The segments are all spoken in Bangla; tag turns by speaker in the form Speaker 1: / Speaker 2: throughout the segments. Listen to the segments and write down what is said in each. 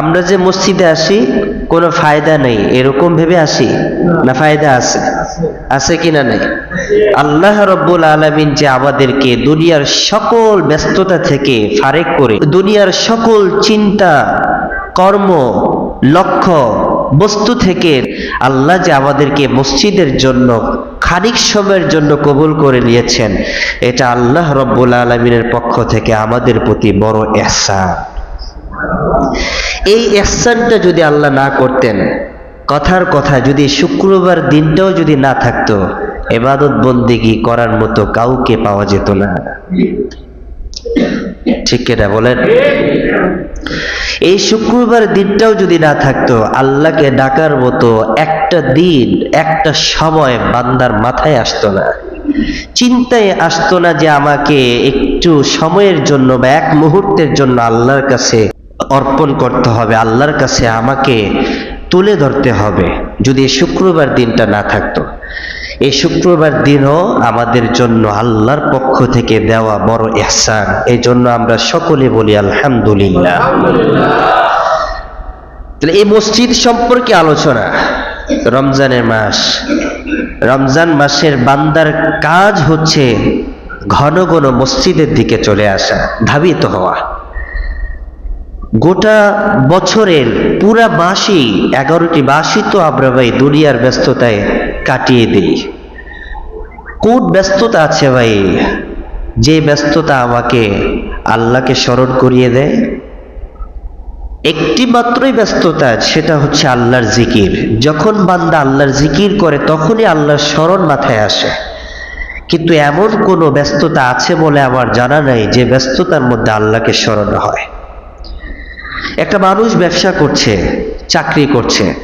Speaker 1: আমরা যে মসজিদে আসি, কোনো ফায়দা নেই। এরকম ভেবে আসি না ফায়দা আছে? আছে কিনা নেই? আল্লাহ রব্বুল আলমিন যে আমাদেরকে দুনিয়ার সকল ব্যস্ততা থেকে ফারেক করে, দুনিয়ার সকল চিন্তা, কর্ম, লক্ষ্য, বস্তু থেকে আল্লাহ যে আমাদেরকে মসজিদের জন্য, খানিক সময়ের জন্য কবুল করে নিয়েছেন, এটা আল্লাহ রব্বুল আলমিনের পক্ষ থেকে আমাদের প্রতি বড় এহসান। এই এহসানটা যদি আল্লাহ না করতেন, কথার কথা যদি শুক্রবার দিনটাও যদি না থাকতো, এবাদত বন্দিগি করার মতো কাউকে পাওয়া যেত না। ঠিক কেনা বলেন? এই শুক্রবার দিনটাও যদি না থাকতো, আল্লাহকে ডাকার মতো একটা দিন, একটা সময় বান্দার মাথায় আসতো না। চিন্তায় আসতো না যে আমাকে একটু সময়ের জন্য বা এক মুহূর্তের জন্য আল্লাহর কাছে অর্পণ করতে হবে। আল্লাহর কাছে আমাকে তুলে ধরতে হবে, যদি শুক্রবার দিনটা না থাকতো। এই শুক্রবার দিনও আমাদের জন্য আল্লাহর পক্ষ থেকে দেওয়া বড় এহসান এই জন্য আমরা সকলে বলি আলহামদুলিল্লাহ। তাহলে এই মসজিদ সম্পর্কে আলোচনা, রমজানের মাস। রমজান মাসের বান্দার কাজ হচ্ছে ঘন ঘন মসজিদের দিকে চলে আসা, ধাবিত হওয়া। গোটা বছরের পুরা মাসই এগারোটি মাসই তো আমরা ভাই দুনিয়ার ব্যস্ততায় কাটিয়ে দিই। কোন ব্যস্ততা আছে ভাই? যে ব্যস্ততা আমাকে আল্লাহকে স্মরণ করিয়ে দেয়। একটি মাত্রই ব্যস্ততা, সেটা হচ্ছে আল্লাহর জিকির। যখন বান্দা আল্লাহর জিকির করে, তখনই আল্লাহর স্মরণ মাথায় আসে। কিন্তু এমন কোনো ব্যস্ততা আছে বলে আমার জানা নাই যে ব্যস্ততার মধ্যে আল্লাহকে স্মরণ হয়। একটা মানুষ ব্যবসা করছে, চাকরি করছে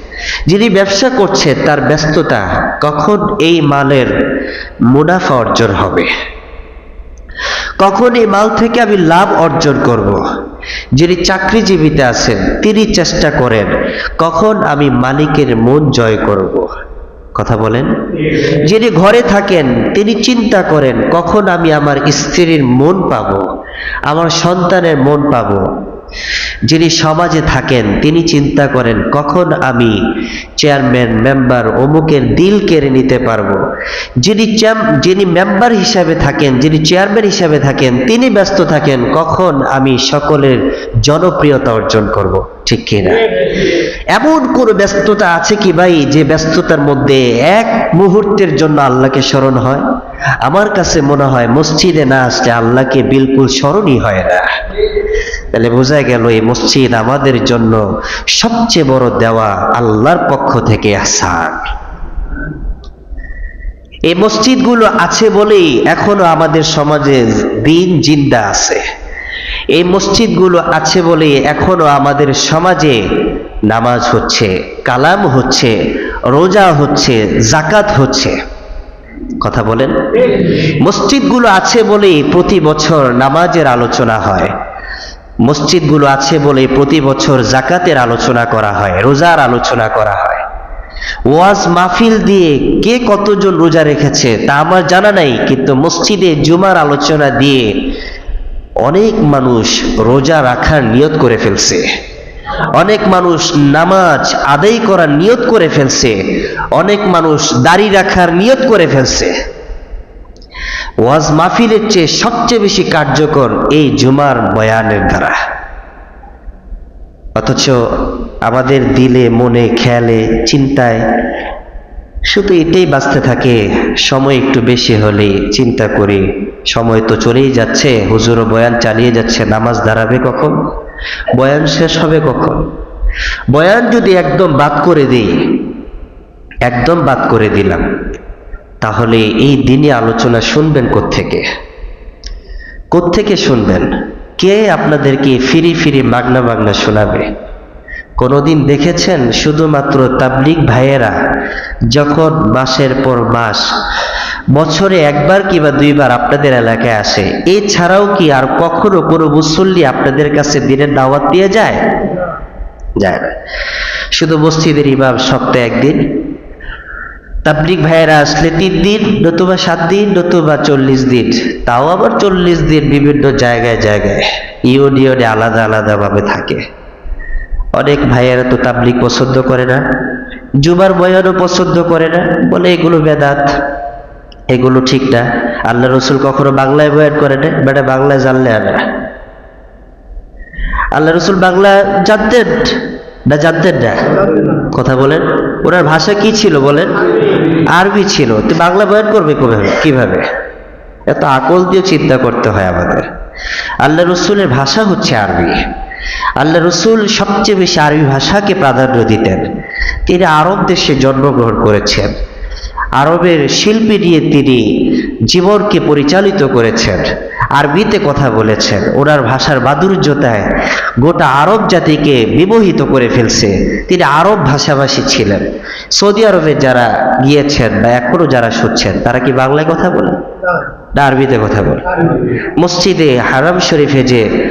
Speaker 1: যিনি ব্যবসা করছে, তার ব্যস্ততা কখন এই মালের মুনাফা অর্জন হবে কখন এই মাল থেকে আমি লাভ অর্জন করব। যিনি চাকরিজীবীতে আছেন, তিনি চেষ্টা করেন, কখন আমি মালিকের মন জয় করব। কথা বলেন যিনি ঘরে থাকেন, তিনি চিন্তা করেন, কখন আমি আমার স্ত্রীর মন পাব, আমার সন্তানের মন পাবো যিনি সমাজে থাকেন, তিনি চিন্তা করেন, কখন আমি চেয়ারম্যান, মেম্বার অমুকের দিল কেড়ে নিতে পারব? যিনি যিনি মেম্বার হিসাবে থাকেন, যিনি চেয়ারম্যান হিসাবে থাকেন, তিনি ব্যস্ত থাকেন, কখন আমি সকলের জনপ্রিয়তা অর্জন করব? ঠিক কিনা এমন কোন ব্যস্ততা আছে কি ভাই, যে ব্যস্ততার মধ্যে এক মুহূর্তের জন্য আল্লাহকে স্মরণ হয়? আমার কাছে মনে হয়, মসজিদে না আসলে আল্লাহকে বিলকুল স্মরণই হয় না। তাহলে বোঝা গেল এই মসজিদ আমাদের জন্য সবচেয়ে বড় দেওয়া আল্লাহর পক্ষ থেকে আসান এই মসজিদগুলো আছে বলেই এখনও আমাদের সমাজে দিন জিন্দা আছে। এই মসজিদগুলো আছে বলে এখনও আমাদের সমাজে নামাজ হচ্ছে, কালাম হচ্ছে, রোজা হচ্ছে জাকাত হচ্ছে। কথা বলেন? মসজিদগুলো আছে বলেই প্রতি বছর নামাজের আলোচনা হয়। মসজিদগুলো আছে বলে প্রতি বছর জাকাতের আলোচনা করা হয়, রোজার আলোচনা করা হয়। ওয়াজ মাহফিল দিয়ে কে কতজন রোজা রেখেছে তা আমার জানা নাই, কিন্তু মসজিদে জুমার আলোচনা দিয়ে অনেক মানুষ রোজা রাখার নিয়ত করে ফেলছে। অনেক মানুষ নামাজ আদায় করার নিয়ত করে ফেলছে। অনেক মানুষ দাড়ি রাখার নিয়ত করে ফেলছে। ওয়াজ মাহফিলের চেয়ে সবচেয়ে বেশি কার্যকর এই জুমার বয়ানের দ্বারা অথচ আমাদের দিলে, মনে, খেয়ালে, চিন্তায় শুধু এটাই বাঁচতে থাকে, সময় একটু বেশি হলে চিন্তা করি। সময় তো চলেই যাচ্ছে, হুজুরও বয়ান চালিয়ে যাচ্ছে, নামাজ দাঁড়াবে কখন? বয়ান শেষ হবে কখন? বয়ান যদি একদম বাদ করে দিই, একদম বাদ করে দিলাম। তাহলে এই দিনে আলোচনা শুনবেন কোত্থেকে? কোত্থেকে শুনবেন? কে আপনাদেরকে ফিরি ফিরি মাগনা মাগনা শোনাবে? কোনোদিন দেখেছেন শুধুমাত্র তাবলিক ভাইয়েরা যখন মাসের পর মাস, বছরে একবার কিংবা দুইবার আপনাদের এলাকায় আসে, এছাড়াও কি আর কখনো কোনো মুসল্লি আপনাদের কাছে দিনের দাওয়াত দিয়ে যায়? যায় না। শুধু মসজিদের ইমাম সপ্তাহে একদিন তাবলিক ভাইয়েরা আসলে তিন দিন নতুবা সাত দিন, নতুবা চল্লিশ দিন, তাও আবার চল্লিশ দিন বিভিন্ন জায়গায় জায়গায়, ইউনিয়নে আলাদা আলাদা ভাবে থাকে। অনেক ভাইয়েরা তো তাবলিক পছন্দ করে না, জুমার বয়ানও পছন্দ করে না, বলে এগুলো বেদাত, এগুলো ঠিক না। আল্লাহ রসুল কখনো বাংলায় বয়ান করে না, বেটা বাংলায় জানলে আর আল্লাহ রসুল বাংলা জানতেন না জানতেন না কথা বলেন। ওনার ভাষা কি ছিল বলেন? আরবি ছিল। তো বাংলা বয়ান করবে কীভাবে? কীভাবে? এত আকল দিয়ে চিন্তা করতে হয় আমাদের। আল্লাহ রসুলের ভাষা হচ্ছে আরবি। আল্লাহ রসুল সবচেয়ে বেশি আরবি ভাষাকে প্রাধান্য দিতেন। তিনি আরব দেশে জন্মগ্রহণ করেছেন। আরবের শিল্পী নিয়ে তিনি জীবনকে পরিচালিত করেছেন। আরবিতে কথা বলেছেন। ওনার ভাষার মাধুর্যতায় গোটা আরব জাতিকে বিমোহিত করে ফেলছে। তিনি আরব ভাষাভাষী ছিলেন। সৌদি আরবে যারা গিয়েছেন বা এখনও যারা শুনছেন, তারা কি বাংলায় কথা বলে? না, আরবিতে কথা বলে। মসজিদে হারাম শরীফে যে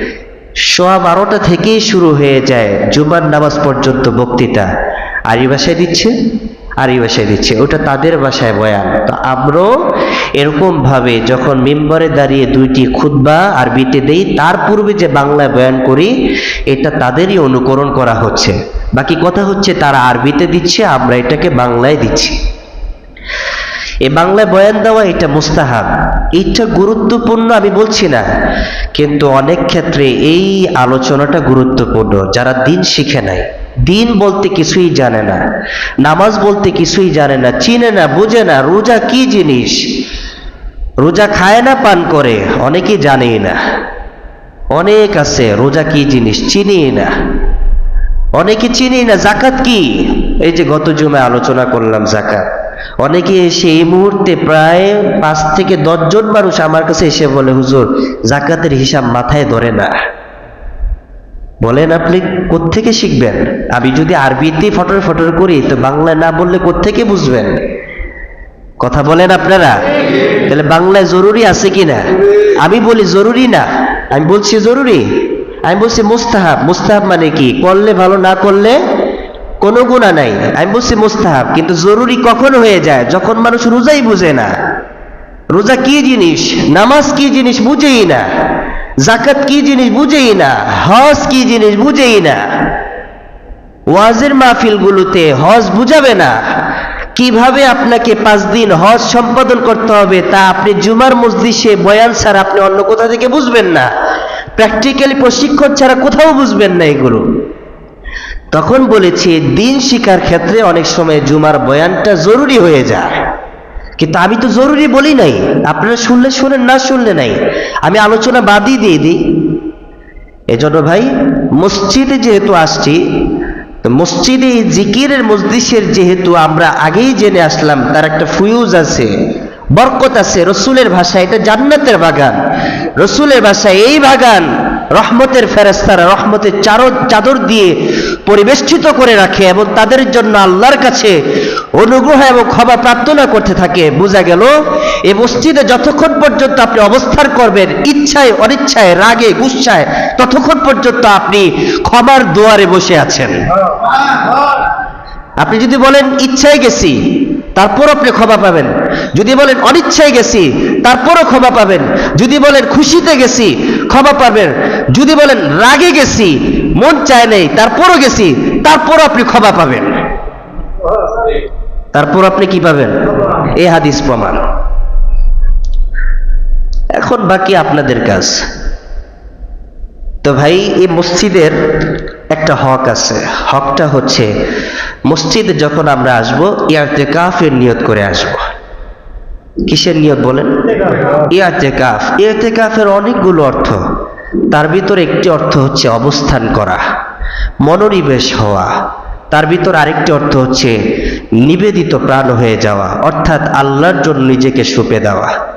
Speaker 1: সোয়া বারোটা থেকেই শুরু হয়ে যায় জুমার নামাজ পর্যন্ত বক্তৃতা, আরবি ভাষায় দিচ্ছে, আরবি ভাষায় দিচ্ছে। ওটা তাদের ভাষায় বয়ান। তো আমরাও এরকম ভাবে যখন মেম্বারে দাঁড়িয়ে দুইটি খুতবা আরবিতে দেই, তার পূর্বে যে বাংলায় বয়ান করি, এটা তাদেরই অনুকরণ করা হচ্ছে। বাকি কথা হচ্ছে তারা আরবিতে দিচ্ছে, আমরা এটাকে বাংলায় দিচ্ছি। এ বাংলায় বয়ান দেওয়া এটা মুস্তাহাব। এটা গুরুত্বপূর্ণ আমি বলছি না, কিন্তু অনেক ক্ষেত্রে এই আলোচনাটা গুরুত্বপূর্ণ। যারা দিন শিখে নাই, দিন বলতে কিছুই জানে না, নামাজ বলতে কিছুই জানে না, চিনে না, বুঝে না, রোজা কি জিনিস? রোজা খায় না, পান করে। অনেকেই জানেই না। অনেক আছে, রোজা কি জিনিস? চিনি না। অনেকে চিনি না, জাকাত কি? এই যে গত জুমে আলোচনা করলাম জাকাত। অনেকে এসে এই মুহূর্তে প্রায় পাঁচ থেকে দশজন মানুষ আমার কাছে এসে বলে, হুজুর, জাকাতের হিসাব মাথায় ধরে না। বলেন আপনি, কোত্থেকে শিখবেন? আমি যদি আরবিতে ফটর ফটর করি, তো বাংলায় না বললে কোত্থেকে বুঝবেন? কথা বলেন আপনারা। তাহলে বাংলায় জরুরি আছে কি না? আমি বলি জরুরি না। আমি বলছি জরুরি। আমি বলছি মুস্তাহাব। মুস্তাহাব মানে কি? করলে ভালো, না করলে কোনো গুণা নাই। আমি বলছি মুস্তাহাব। কিন্তু জরুরি কখন হয়ে যায়? যখন মানুষ রোজাই বুঝে না। রোজা কি জিনিস? নামাজ কি জিনিস বুঝেই না। জাকাত কি জিনিস বুঝেই না। হজ কি জিনিস বুঝেই না। ওয়াজের মাহফিলগুলোতে হজ বুঝাবে না। কীভাবে আপনাকে পাঁচ দিন হজ সম্পাদন করতে হবে তা আপনি জুমার মসজিদে বয়ান ছাড়া আপনি অন্য কোথা থেকে বুঝবেন না? প্র্যাকটিক্যালি প্রশিক্ষণ ছাড়া কোথাও বুঝবেন না এগুলো। তখন বলেছি, দিন শিকার ক্ষেত্রে অনেক সময় জুমার বয়ানটা জরুরি হয়ে যায়। কিন্তু আমি তো জরুরি বলি নাই। আপনারা শুনলে শুনেন, না শুনলে নাই। আমি আলোচনা বাদই দিয়ে দিই। এজন্য ভাই, মসজিদে যেহেতু আসছি তো মসজিদে জিকিরের মসজিদের যেহেতু আমরা আগেই জেনে আসলাম, তার একটা ফুয়ুজ আছে, বরকত আছে রসুলের ভাষা এটা জান্নাতের বাগান। রসুলের ভাষা এই বাগান রহমতের ফেরেস্তারা রহমতের চারো চাদর দিয়ে পরিবেষ্টিত করে রাখে এবং তাদের জন্য আল্লাহর কাছে অনুগ্রহ এবং ক্ষমা প্রার্থনা করতে থাকে। বোঝা গেল, এ মসজিদে যতক্ষণ পর্যন্ত আপনি অবস্থান করবেন, ইচ্ছায়, অনিচ্ছায়, রাগে, গুচ্ছায়, ততক্ষণ পর্যন্ত আপনি ক্ষমার দুয়ারে বসে আছেন। আপনি যদি বলেন, ইচ্ছায় গেছি তারপর আপনি ক্ষমা পাবেন। যদি বলেন, অনিচ্ছায় গেছি, তারপরও ক্ষমা পাবেন। যদি বলেন, খুশিতে গেছি, ক্ষমা পাবেন। যদি বলেন, রাগে গেছি, মন চায় নেই, তারপরও গেছি, তারপরও আপনি ক্ষমা পাবেন। তারপর আপনি কি পাবেন? এ হাদিস প্রমাণ। এখন বাকি আপনাদের কাজ। তো ভাই, এই মসজিদের একটা হক আছে। হকটা হচ্ছে, মসজিদে যখন আমরা আসব ইয়াতেকাফের নিয়ত করে আসব। কিসের নিয়ত বলেন? ইয়াতেকাফ ইয়াতেকাফের অনেকগুলো অর্থ। তার ভিতরে একটি অর্থ হচ্ছে অবস্থান করা, মনোনিবেশ হওয়া। তার ভিতর আরেকটি অর্থ হচ্ছে নিবেদিত প্রাণ হয়ে যাওয়া অর্থাৎ আল্লাহর জন্য নিজেকে সুপে দেওয়া।